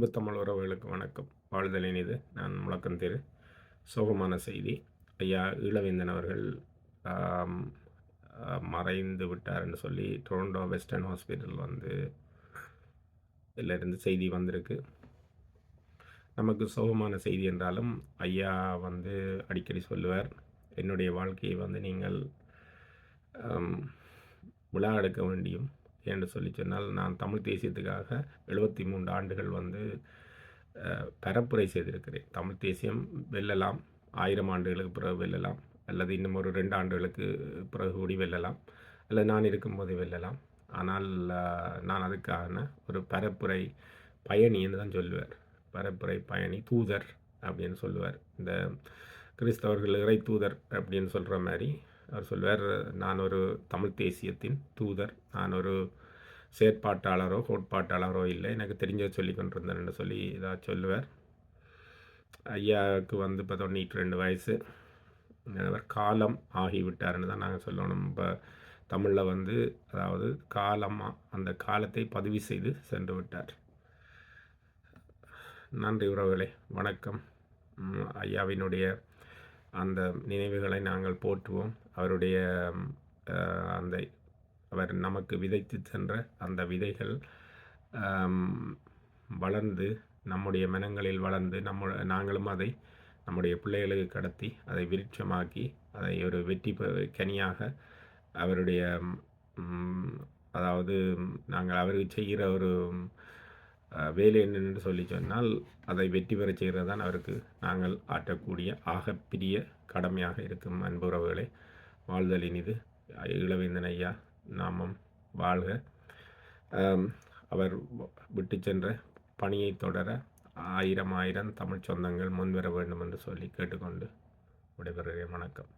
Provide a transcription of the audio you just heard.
அன்பு தமிழ் உறவுகளுக்கு வணக்கம். வாழ்தலின் இது நான் முழக்கம் தெரு. சோகமான செய்தி. ஐயா ஈழவேந்தன் அவர்கள் மறைந்து விட்டார்னு சொல்லி டொரண்டோ வெஸ்டர்ன் ஹாஸ்பிட்டல் வந்து இதிலிருந்து செய்தி வந்திருக்கு. நமக்கு சோகமான செய்தி என்றாலும் ஐயா வந்து அடிக்கடி சொல்லுவார் என்னுடைய வாழ்க்கையை வந்து நீங்கள் விழா எடுக்க வேண்டியும் என்று சொல்லி சொன்னால் நான் தமிழ் தேசியத்துக்காக எழுபத்தி மூன்று ஆண்டுகள் வந்து பரப்புரை செய்திருக்கிறேன். தமிழ் தேசியம் வெல்லலாம் ஆயிரம் ஆண்டுகளுக்கு பிறகு வெல்லலாம் அல்லது இன்னும் ஒரு ரெண்டு ஆண்டுகளுக்கு பிறகு கூடி வெல்லலாம் அல்லது நான் இருக்கும்போது வெல்லலாம். ஆனால் நான் அதுக்கான ஒரு பரப்புரை பயணி என்று தான் சொல்லுவார். பரப்புரை பயணி தூதர் அப்படின்னு சொல்லுவார். இந்த கிறிஸ்தவர்கள் இறை தூதர் அப்படின்னு சொல்கிற மாதிரி அவர் சொல்வார் நான் ஒரு தமிழ் தேசியத்தின் தூதர். நான் ஒரு செயற்பாட்டாளரோ கோட்பாட்டாளரோ இல்லை. எனக்கு தெரிஞ்சதை சொல்லி கொண்டிருந்தேன்னு சொல்லி இதாக சொல்லுவார். ஐயாவுக்கு வந்து இப்போ தொண்ணூற்றி ரெண்டு வயசு. அவர் காலம் ஆகிவிட்டாருன்னு தான் நாங்கள் சொல்லணும். இப்போ தமிழில் வந்து அதாவது காலமாக அந்த காலத்தை பதிவு செய்து சென்று விட்டார். நன்றி உறவுகளே. வணக்கம். ஐயாவினுடைய அந்த நினைவுகளை நாங்கள் போற்றுவோம். அவருடைய அந்த அவர் நமக்கு விதைத்து சென்ற அந்த விதைகள் வளர்ந்து நம்முடைய மனங்களில் வளர்ந்து நம்ம நாங்களும் அதை நம்முடைய பிள்ளைகளுக்கு கடத்தி அதை விருட்சமாக்கி அதை ஒரு வெற்றி கனியாக அவருடைய அதாவது நாங்கள் அவருக்கு செய்கிற ஒரு வேலை என்னென்று சொல்லி சொன்னால் அதை வெற்றி பெறச் செய்கிறது தான் அவருக்கு நாங்கள் ஆற்றக்கூடிய ஆகப்பிரிய கடமையாக இருக்கும் அன்புறவுகளை வாழ்தல் இனிது. இளவேந்தன் ஐயா நாமம் வாழ்க. அவர் விட்டு சென்ற பணியை தொடர ஆயிரம் ஆயிரம் தமிழ் சொந்தங்கள் முன்வர வேண்டும் என்று சொல்லி கேட்டுக்கொண்டு விடைபெறுகிறேன். வணக்கம்.